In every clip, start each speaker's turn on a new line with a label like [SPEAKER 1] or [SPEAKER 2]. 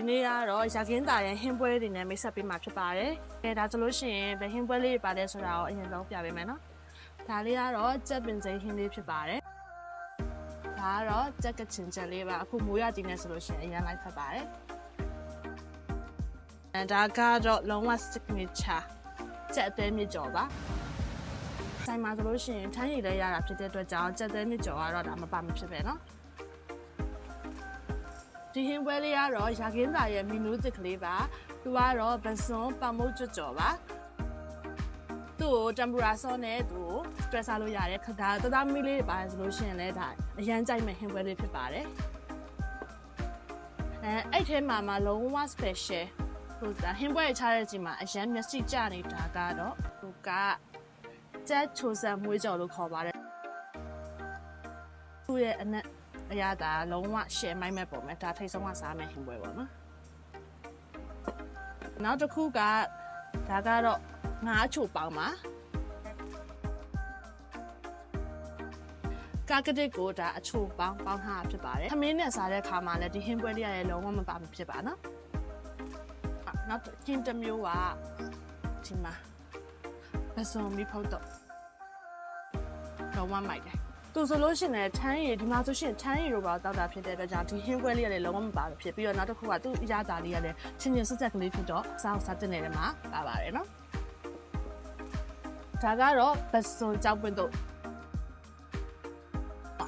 [SPEAKER 1] ဒီနေ့ကတော့ရာခင်းသားရဲ့ဟင်းပွဲတွေနဲ့မိတ်ဆက်ပေးမှာဖြစ်ပါတယ်။အဲဒါဆိုလို့ရှိရင်ဘယ်ဟင်းပွဲလေးတွေပါလဲဆိုတာကိုအရင်ဆုံးပြပေးမယ်နော်။ဒါလေးကတော့ကြက်ပင်စိမ်းဟင်းလေးဖြစ်ပါတယ်။ဒါကတော့ကြက်ကချင်ချက်လေးပါအခုမိုးရတီနဲ့ဆိုလို့ရှိရင်အရင်လိုက်ဖက်ပါတယ်။အဲဒါကတော့လုံးဝ signature ကြက်အသေးမြစ်ကြော်ပါ။ဆိုင်မှာဆိုလို့ရှိရင်ထမ်းရည်လည်းရတာဖြစ်တဲ့အတွက်ကြောင့်ကြက်သေးမြစ်ကြော်ကတော့ဒါမပါမဖြစ်ပဲနော်။ ဒီဟင်းပွဲလေးကတော့ရာခင်းသားရဲ့မီနူးတစ်ကလေးပါသူကတော့ဗစွန်ပတ်မုတ်ကြွကြော်ပါသူ့ကိုတမ်ပူရာဆော့နဲ့သူ့ကိုစတက်စားလို့ရတယ်ခဒါတသားမီလေးတွေပါတယ်ဆိုလို့ရှိရင်လည်းဒါအရန်ကြိုက်မဲ့ဟင်းပွဲလေးဖြစ်ပါတယ်အဲအဲ့ထဲမှာမှလုံးဝ special ဟိုဒါဟင်းပွဲချတဲ့ချိန်မှာအရန်မျက်စိကျနေတာကတော့ဟိုကကြက်ချိုဆန်မွေးကြော်လို့ခေါ်ပါတယ်သူ့ရဲ့အနက် အရသာလုံးဝ share မိုက်မဲ့ပုံပဲဒါထိတ်ဆုံးကစားမယ်ဟင်းပွဲပေါ့နော်နောက်တစ်ခုကဒါကတော့ငါးချိုပေါင်းပါကာကတစ်ကိုဒါအချိုပေါင်းပေါင်းထားတာဖြစ်ပါတယ်။သမင်းနဲ့စားတဲ့ခါမှာလည်းဒီဟင်းပွဲလေးရလည်းလုံးဝမပါမဖြစ်ပါနော်။အာနောက်တစ်ချင်းတစ်မျိုးကဒီမှာပစုံမီဖုတ်တော့လုံးဝမိုက်တယ်။ သူဆိုလို့ရှိရင်ထမ်းရည်ဒီမှာဆိုရှင်ထမ်းရည်လိုပါတောက်တာဖြစ်တဲ့အတွက်ကြောင့်ဒီဟင်းပွဲလေးကလည်းလုံးဝမပါဘူးဖြစ်ပြီးတော့နောက်တစ်ခုကသူ့အရသာလေးကလည်းချင်းချင်းဆက်ဆက်ကလေးဖြစ်တော့စားအောင်စားတင်နေတယ်မှာပါပါတယ်နော်ဒါကတော့ပစုံကြောက်ပွင့်တော့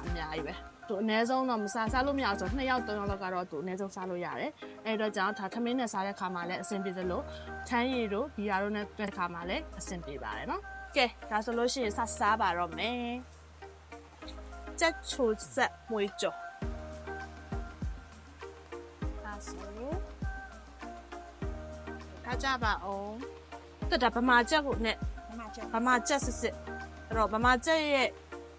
[SPEAKER 1] အများကြီးပဲသူအနည်းဆုံးတော့မစားစားလို့မရအောင်ဆို2ယောက်3ယောက်လောက်ကတော့သူအနည်းဆုံးစားလို့ရတယ်အဲ့တော့ကြောင့်ဒါထမင်းနဲ့စားတဲ့ခါမှာလည်းအဆင်ပြေသလိုထမ်းရည်တို့ဒီယာတို့နဲ့တဲ့ခါမှာလည်းအဆင်ပြေပါတယ်နော်ကဲဒါဆိုလို့ရှိရင်စစားပါတော့မယ် ကြက်ချိုဆက်မွေးကြော်ဒါဆိုခါကြပါအောင်တက်တာဗမာကြက်ကိုနဲ့
[SPEAKER 2] မမချက်
[SPEAKER 1] ဗမာကြက်စစ်စစ်အဲ့တော့ဗမာကြက်ရဲ့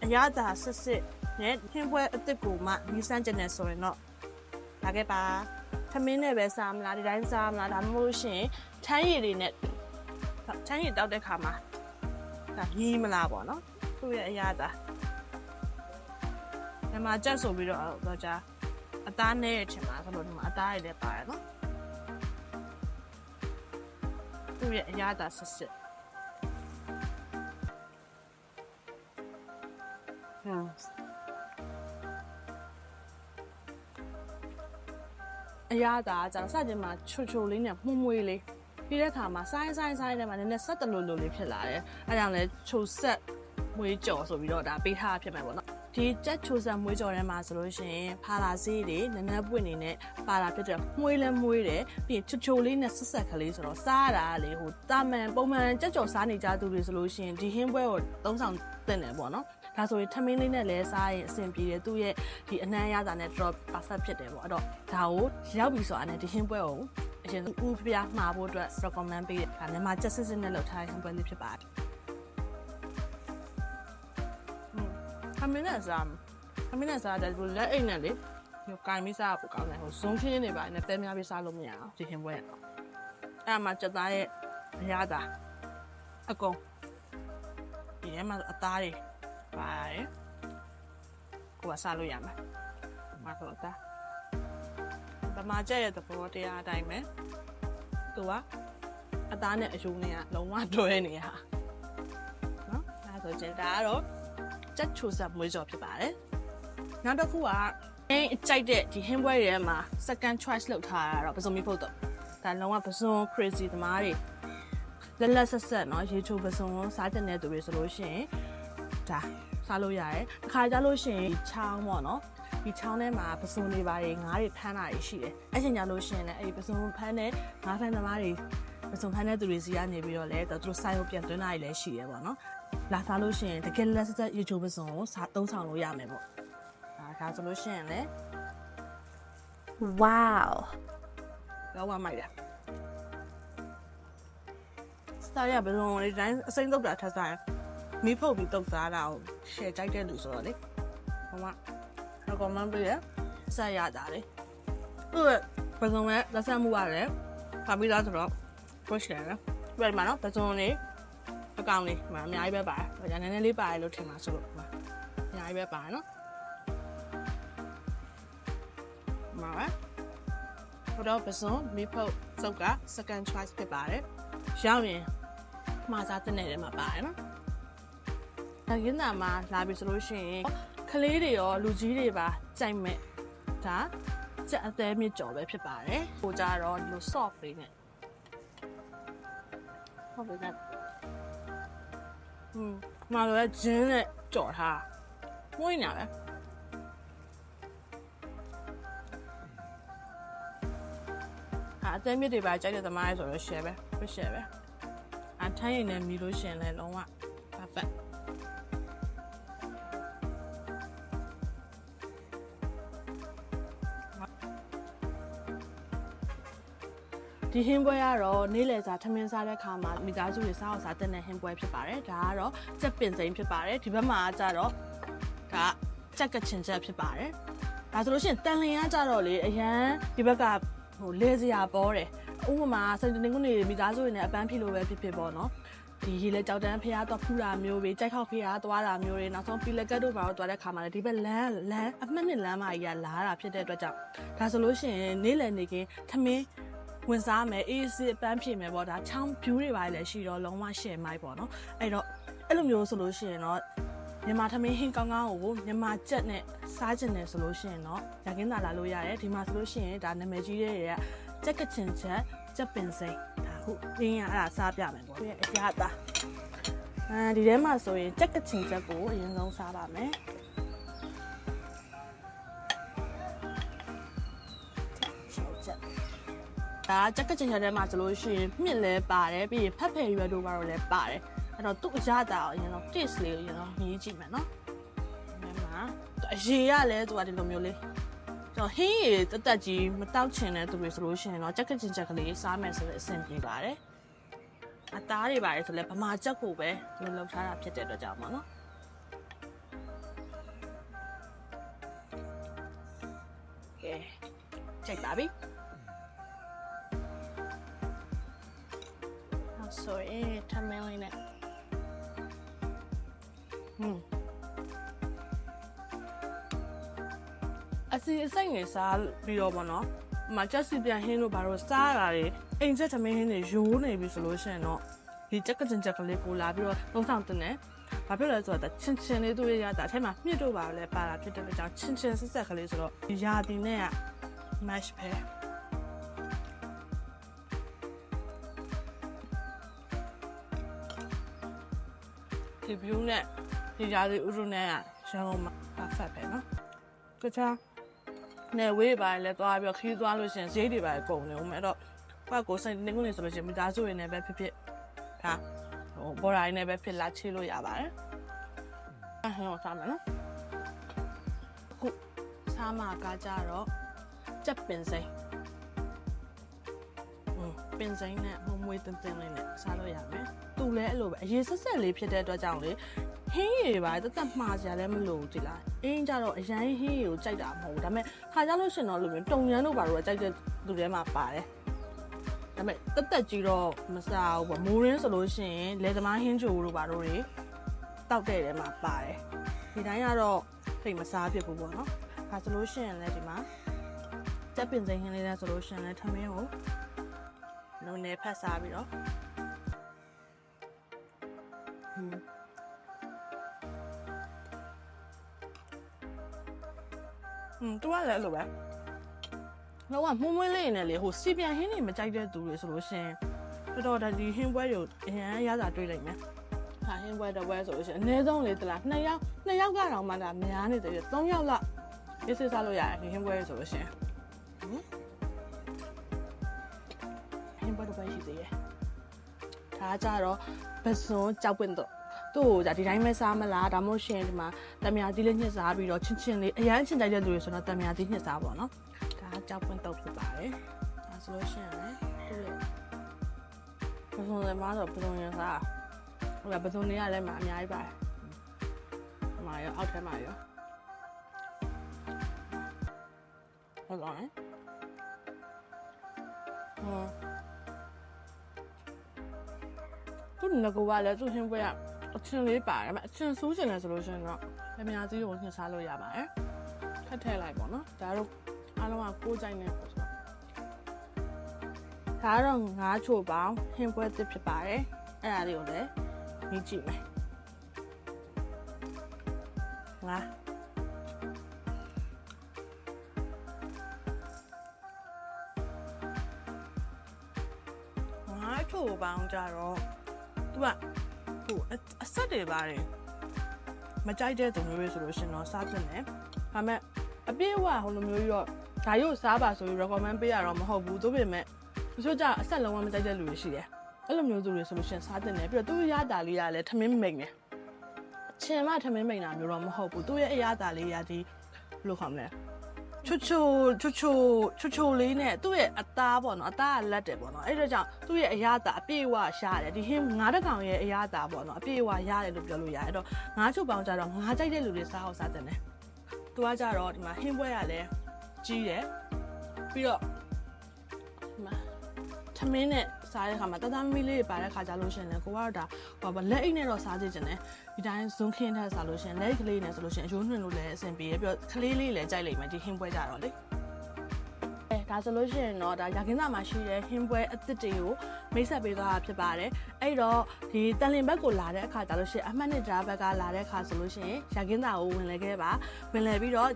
[SPEAKER 1] အရသာစစ်စစ်နဲ့ဟင်းပွဲအစ်စ်ကိုမှနီးစမ်းကျင်နေဆိုရင်တော့လာခဲ့ပါသမင်းနဲ့ပဲစားမလားဒီတိုင်းစားမလားဒါမှမဟုတ်ရှင်ထမ်းရည်တွေနဲ့ထမ်းရည်တောက်တဲ့ခါမှာဒါညီးမလားပေါ့နော်သူ့ရဲ့အရသာ ဒီမှာကြက်ဆိုပြီးတော့တော့ကြာအသားနဲ့ထင်ပါဆိုလို့ဒီမှာအသားရည်လည်းပါတယ်နော်သူ့ရဲ့အရသာဆစ်စစ်ဟမ်အရသာကကျွန်တော်စကြင်မှာချွတ်ချွတ်လေးနဲ့မှုံမွေးလေးပြီးတဲ့အခါမှာဆိုင်းဆိုင်းဆိုင်းနဲ့မှနည်းနည်းဆက်တလူလူလေးဖြစ်လာတယ်အဲကြောင့်လဲချိုဆက်မွေးကြော်ဆိုပြီးတော့ဒါပေးထားဖြစ်မယ်ပေါ့နော် ဒီကြက်ချိုဆန်မွေးကြော်ထဲမှာဆိုလို့ရှိရင်ဖာလာဆေးတွေနည်းနည်းပွင့်နေနဲ့ပါလာဖြစ်တဲ့မွေးလဲမွေးတယ်ပြီးရင်ချိုချိုလေးနဲ့ဆက်ဆက်ကလေးဆိုတော့စားရတာလေဟိုတာမန်ပုံမှန်ကြက်ကြော်စားနေကြသူတွေဆိုလို့ရှိရင်ဒီဟင်းပွဲကိုသုံးဆောင်တင်တယ်ပေါ့နော်ဒါဆိုရင်ထမင်းလေးနဲ့လည်းစားရင်အဆင်ပြေတယ်သူ့ရဲ့ဒီအနှမ်းရတာနဲ့ drop perfect ဖြစ်တယ်ပေါ့အဲ့တော့ဒါကိုရောက်ပြီဆိုတာနဲ့ဒီဟင်းပွဲကိုအရင်ဦးပြမှာဖို့အတွက် recommend ပေးတယ်ဒါမြန်မာကြက်စစ်စစ်နဲ့လုပ်ထားတဲ့ဟင်းပွဲလေးဖြစ်ပါတယ် ခမင်းနဲ့စားခမင်းနဲ့စားတယ်ဒီလက်အိတ်နဲ့လေဟိုကိုင်ပြီးစားဖို့ကောင်းတယ်ဟိုဇုံခင်းနေပါနဲ့တဲများပြီးစားလို့မရအောင်ဒီခင်ပွဲအဲ့အမှစက်သားရဲ့အရသာအကုန်ဒီထဲမှာအသားတွေပါတယ်ကိုကစားလို့ရမယ်မဟုတ်တာဗမာကျက်ရဲ့သဘောတရားအတိုင်းပဲသူကအသားနဲ့အယုံနဲ့ကလုံးဝတွဲနေရနော်ဒါဆိုကျဒါကတော့ ကြက်ချိုဆက်မွေးကြော်ဖြစ်ပါတယ်။နောက်တစ်ခုကအဲအကြိုက်တဲ့ဒီဟင်းပွဲတွေထဲမှာ second choice လောက်ထားတာတော့ပစုံမီဖို့တော့ဒါလုံးဝပစုံ crazy သမားတွေလက်လက်ဆက်ဆက်เนาะရေချိုပစုံစားတဲ့တဲ့သူတွေဆိုလို့ရှိရင်ဒါစားလို့ရတယ်။တစ်ခါကြလို့ရှိရင်ဒီချောင်းပေါ့နော်ဒီချောင်းထဲမှာပစုံတွေပါတယ်ငါးတွေဖမ်းတာတွေရှိတယ်။အဲ့ချိန်ကြလို့ရှိရင်လည်းအဲ့ဒီပစုံဖမ်းတဲ့ငါးဖမ်းသမားတွေ ပစုံဖမ်းတဲ့သူတွေစီကနေပြီးတော့လည်းသူတို့ဆိုင်ကိုပြန်သွင်းတာတွေလည်းရှိတယ်ပေါ့နော်။လာစားလို့ရှိရင်တကယ်လက်စက်ရေချိုးပစုံကိုစားသုံးဆောင်လို့ရမယ်ပေါ့။ဒါဒါဆိုလို့ရှိရင်လည်း
[SPEAKER 2] Wow
[SPEAKER 1] တော့ဝမိုက်တယ်။စတားရပစုံကိုဒီတိုင်းအစိမ့်တုတ်တာထပ်စားရင်မီးဖုတ်ပြီးတုတ်စားတာကိုရှယ်ကြိုက်တဲ့လူဆိုတော့လေ။ဟိုမှာတော့ကောမန်ပေးရဆက်ရတာလေ။သူ့ရဲ့ပစုံရဲ့လက်ဆက်မှုရတယ်။ဖာပြီးသားဆိုတော့ push တယ်နော်။ပြန်မှာနော်ပစုံလေးအကောင်လေးဒီမှာအများကြီးပဲပါတယ်။ဒါကြောင့်နည်းနည်းလေးပါတယ်လို့ထင်ပါဆိုလို့ဒီမှာအများကြီးပဲပါတယ်နော်။ဒီမှာပဲဟိုတော့ပစွန်မီဖုတ်စုပ်က second choice ဖြစ်ပါတယ်ရောက်ရင်မှာစားတဲ့နယ်ထဲမှာပါတယ်နော်ဒါရင်းနာမှာလာပြီဆိုလို့ရှိရင်ကလေးတွေရောလူကြီးတွေပါကြိုက်မဲ့ဒါကြက်အသေးမြင့်ကြော်ပဲဖြစ်ပါတယ်ဟိုကြတော့ဒီလို soft လေးနဲ့ ဟုတ်ပြီကอืมမှာလည်းဂျင်းနဲ့ကြော်ထားမွေးနေပဲအာအသေးမြင့်တွေပါကြိုက်တဲ့သမားတွေဆိုတော့ share ပဲပဲ share ပဲအထိုင်းရင်လည်းမီလို့ရှင်လဲလုံးဝ perfect ဒီဟင်းပွဲကတော့နေ့လယ်စာထမင်းစားတဲ့ခါမှာမိသားစုတွေစားအောင်စားတဲ့ဟင်းပွဲဖြစ်ပါတယ်ဒါကတော့ကြက်ပင်စိမ်းဖြစ်ပါတယ်ဒီဘက်မှာကျတော့ဒါကြက်ကချင်ချက်ဖြစ်ပါတယ်ဒါဆိုလို့ရှိရင်တန်လျင်ကကြတော့လေအရန်ဒီဘက်ကဟိုလဲစရာပေါ်တယ်ဥပမာစိတ်တင်ကုန်းနေမိသားစုတွေနဲ့အပန်းဖြစ်လို့ပဲဖြစ်ဖြစ်ပေါ့နော်ဒီရေလဲကြောက်တန်းဖျားတော့ဖူးတာမျိုးတွေကြိုက်ခောက်ဖျားသွားတာမျိုးတွေနောက်ဆုံးပီလက်ကတ်တို့ဘာလို့သွားတဲ့ခါမှာလဲဒီဘက်လမ်းလမ်းအမှတ်နှစ်လမ်းမကြီးကလာတာဖြစ်တဲ့အတွက်ကြောင့်ဒါဆိုလို့ရှိရင်နေ့လယ်နေကင်းထမင်း ဝင်စားမယ်အေးစစ်ပန်းဖြေမယ်ပေါ့ဒါချောင်း view တွေပါလေရှိတော့လုံးဝ share မိုက်ပေါ့နော်အဲ့တော့အဲ့လိုမျိုးဆိုလို့ရှိရင်တော့မြန်မာထမင်းဟင်းကောင်းကောင်းကိုမြန်မာကြက်နဲ့စားကျင်တယ်ဆိုလို့ရှိရင်တော့ရကင်းသာလာလို့ရတယ်ဒီမှာဆိုလို့ရှိရင်ဒါနာမည်ကြီးတဲ့တွေကကြက်ကချင်ချက်ကြက်ပင်စိမ်းဒါခုရင်းရအဲ့ဒါစားပြမယ်ပေါ့ရဲ့အရာသားအဲဒီထဲမှာဆိုရင်ကြက်ကချင်ချက်ကိုအရင်ဆုံးစားပါမယ် ဒါကြက်ကချင်ချက်ထဲမှာဆိုလို့ရှိရင်မြင့်လဲပါတယ်ပြီးရင်ဖက်ဖယ်ရွယ်တို့ဘာလို့လဲပါတယ်အဲ့တော့သူ့အရသာကိုအရင်ဆုံး taste လေးကိုအရင်ဆုံးမြည်ကြည့်မယ်နော်ဒီမှာအရေးရလဲသူကဒီလိုမျိုးလေးတော့ဟင်းရည်တက်တက်ကြီးမတောက်ချင်တဲ့သူတွေဆိုလို့ရှိရင်တော့ကြက်ကချင်ချက်ကလေးစားမယ်ဆိုတော့အဆင်ပြေပါတယ်အသားတွေပါတယ်ဆိုလဲဗမာချက်ကိုပဲဒီလိုလှုပ်ထားတာဖြစ်တဲ့အတွက်ကြောင့်ပါနော်ကဲချိန်ပါပြီ ဆိုရင်ထမင်းလေးနဲ့ဟွန်းအစီအစိမ့်နေစားပြီးတော့ပေါ့နော်။မချက်စီပြန်ဟင်းတို့ဘာလို့စားရတာတွေအိမ်ချက်သမင်းဟင်းတွေရိုးနေပြီဆိုလို့ရှိရင်တော့ဒီချက်ကချင်ချက်ကလေးကိုလာပြီးတော့သုံးဆောင်တင်တယ်။ဘာဖြစ်လဲဆိုတော့ချင်းချင်းလေးတို့ရတာအထက်မှာမြစ်တို့ပါလဲပါတာဖြစ်တဲ့ကြောင့်ချင်းချင်းဆက်ဆက်ကလေးဆိုတော့ဒီယာတီနဲ့က mash ပဲ ဒီ view နဲ့ဒီယာတီဥရုနဲ့ကရန်ကုန်မှာ perfect ပဲနော်။ကြချာနယ်ဝေးပါလဲသွားပြီးခီးသွားလို့ရှင်ဈေးတွေပါကုန်နေဦးမယ်အဲ့တော့ဘာကိုစိတ်နေကုန်နေဆိုလို့ရှင်မိသားစုတွေနဲ့ပဲဖြစ်ဖြစ်ဒါဟိုဘော်ရိုင်းနဲ့ပဲဖြစ်လာချေလို့ရပါတယ်အဲ့ဟိုစားမယ်နော်အခုစားမှာကကြတော့ကြက်ပင်စိမ်း ပင်စိမ်းနဲ့မမွေးတင်တင်လေးနဲ့စားလို့ရမယ်သူလည်းအဲ့လိုပဲအရေးဆက်ဆက်လေးဖြစ်တဲ့အတွက်ကြောင့်လေဟင်းရည်ပါတသက်မှားစရာလည်းမလိုဘူးဒီလားအင်းကြတော့အရန်ဟင်းရည်ကိုကြိုက်တာမဟုတ်ဘူးဒါပေမဲ့ခါကြလို့ရှင်တော့လိုမျိုးတုံရန်တို့ဘာလို့ကြိုက်တဲ့သူတွေမှာပါတယ်ဒါပေမဲ့တက်တက်ကြီးတော့မစားဘူးပေါ့မိုးရင်းဆိုလို့ရှိရင်လေသမားဟင်းချိုတို့ဘာလို့တွေတောက်တဲ့ထဲမှာပါတယ်ဒီတိုင်းကတော့ထိတ်မစားဖြစ်ဘူးပေါ့နော်ဒါဆိုလို့ရှိရင်လည်းဒီမှာတက်ပင်စိမ်းဟင်းလေးနဲ့ဆိုလို့ရှိရင်လည်းထမင်းကို လုံးနေဖက်စားပြီးတော့ဟွန်းอืมသူကလည်းအဲ့လိုပဲလောကမှုံးမွေးလေးနဲ့လေဟိုစီပြန်ဟင်းတွေမကြိုက်တဲ့သူတွေဆိုလို့ရှင်တော်တော်ဒါဒီဟင်းပွဲတွေကိုအရင်ရတာတွေ့လိုက်မယ်ဟာဟင်းပွဲတော့ပွဲဆိုလို့ရှင်အနည်းဆုံးလေတလားနှစ်ယောက်နှစ်ယောက်ကတော့မှဒါများနေတယ်သုံးယောက်လောက်ရေးစစ်စားလို့ရတယ်ဒီဟင်းပွဲဆိုလို့ရှင်ဟမ် ဟင်းပွဲတော့ပဲရှိသေးရဲ့ဒါကြတော့ပစွန်ကြောက်ပွင့်တော့သူ့ကိုじゃဒီတိုင်းပဲစားမလားဒါမှမဟုတ်ရှင်ဒီမှာတမယာသီးလေးညှစ်စားပြီးတော့ချင်းချင်းလေးအရန်ချင်းတိုက်တဲ့လူတွေဆိုတော့တမယာသီးညှစ်စားပေါ့နော်ဒါကြောက်ပွင့်တော့ဖြစ်ပါတယ်ဒါဆိုလို့ရှိရင်လည်းသူ့ရဲ့ပစွန်လည်းမတော့ပစွန်ရစားဟိုကပစွန်လေးကလည်းမအများကြီးပါတယ်ဒီမှာရောအောက်ထဲမှာရောဟုတ်ပါမယ် သူငကူကလည်းသူ့ဟင်းပွဲကအချင်းလေးပါတယ်ဒါပေမဲ့အချင်းဆိုးချင်တယ်ဆိုလို့ရှိရင်တော့အများကြီးကိုညှစ်စားလို့ရပါတယ်ထပ်ထည့်လိုက်ပေါ့နော်ဒါတို့အားလုံးကကိုးကြိုက်နေပေါ့ဆိုတော့ဒါကတော့ငါးချိုပေါင်းဟင်းပွဲတစ်ဖြစ်ပါတယ်အဲ့ဒါလေးကိုလည်းမြည်ကြည့်မယ်ငါငါးချိုပေါင်းကြတော့သူက ဟိုအအဆက်တွေပါတယ်မကြိုက်တဲ့သူမျိုးတွေဆိုလို့ရှရင်တော့စားတင်တယ်ဒါပေမဲ့အပြည့်အဝဟိုလိုမျိုးကြီးတော့ဒါရုပ်စားပါဆိုပြီး recommend ပေးရတော့မဟုတ်ဘူးသို့ပေမဲ့တချို့ကြအဆက်လုံးဝမကြိုက်တဲ့လူတွေရှိတယ်အဲ့လိုမျိုးသူတွေဆိုလို့ရှရင်စားတင်တယ်ပြီးတော့သူ့ရတာလေးကလည်းထမင်းမိန်တယ်အချင်မှထမင်းမိန်တာမျိုးတော့မဟုတ်ဘူးသူ့ရဲ့အရသာလေးရာဒီဘယ်လိုခေါ်မလဲ ချွတ်ချွတ်ချွတ်ချွတ်ချွတ်ချွတ်လေးနဲ့သူ့ရဲ့အသားပေါ့နော်အသားကလက်တယ်ပေါ့နော်အဲ့ဒါကြောင့်သူ့ရဲ့အရသာအပြည့်အဝရှားတယ်ဒီဟင်းငါးတကောင်ရဲ့အရသာပေါ့နော်အပြည့်အဝရတယ်လို့ပြောလို့ရတယ်အဲ့တော့ငါးချုပ်ပေါင်းကြတော့ငါးကြိုက်တဲ့လူတွေစားအောင်စားတင်တယ်သူကကြတော့ဒီမှာဟင်းပွဲရလဲကြီးတယ်ပြီးတော့ဒီမှာထမင်းနဲ့ စားတဲ့ခါမှာတသားမီးလေးတွေပါတဲ့ခါကြလို့ရှရင်လေကိုကတော့ဒါဟိုပါလက်အိတ်နဲ့တော့စားကြည့်ခြင်းတယ်ဒီတိုင်းဇွန်ခင်းထက်စားလို့ရှရင်လက်ကလေးနဲ့ဆိုလို့ရှရင်အရိုးနှွင်လို့လည်းအဆင်ပြေရပြီးတော့ကလေးလေးလည်းကြိုက်လိမ့်မယ်ဒီဟင်းပွဲကြတော့လေအဲဒါဆိုလို့ရှိရင်တော့ဒါရာခင်းသားမှာရှိတဲ့ဟင်းပွဲအသစ်တွေကိုမိတ်ဆက်ပေးသွားတာဖြစ်ပါတယ်အဲ့တော့ဒီတန်လင်ဘက်ကိုလာတဲ့အခါဒါလို့ရှိရင်အမှတ်နှစ်ကြားဘက်ကလာတဲ့အခါဆိုလို့ရှိရင်ရာခင်းသားကိုဝင်လဲခဲ့ပါဝင်လဲပြီးတော့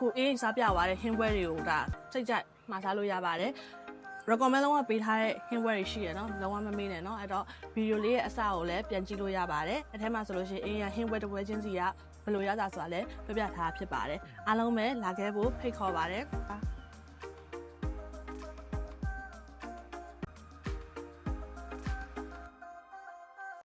[SPEAKER 1] ကိုအေးစားပြသွားတဲ့ဟင်းပွဲတွေကိုဒါစိတ်ကြိုက်မှာစားလို့ရပါတယ် recommend လုံးဝပေးထားတဲ့ဟင်းပွဲတွေရှိရနော်လုံးဝမမေ့နဲ့နော်အဲ့တော့ဗီဒီယိုလေးရဲ့အစကိုလည်းပြန်ကြည့်လို့ရပါတယ်အထက်မှာဆိုလို့ရှိရင်အေးရဟင်းပွဲတစ်ပွဲချင်းစီကဘယ်လိုရတာဆိုတာလည်းပြပြထားတာဖြစ်ပါတယ်အားလုံးပဲလာခဲ့ဖို့ဖိတ်ခေါ်ပါတယ်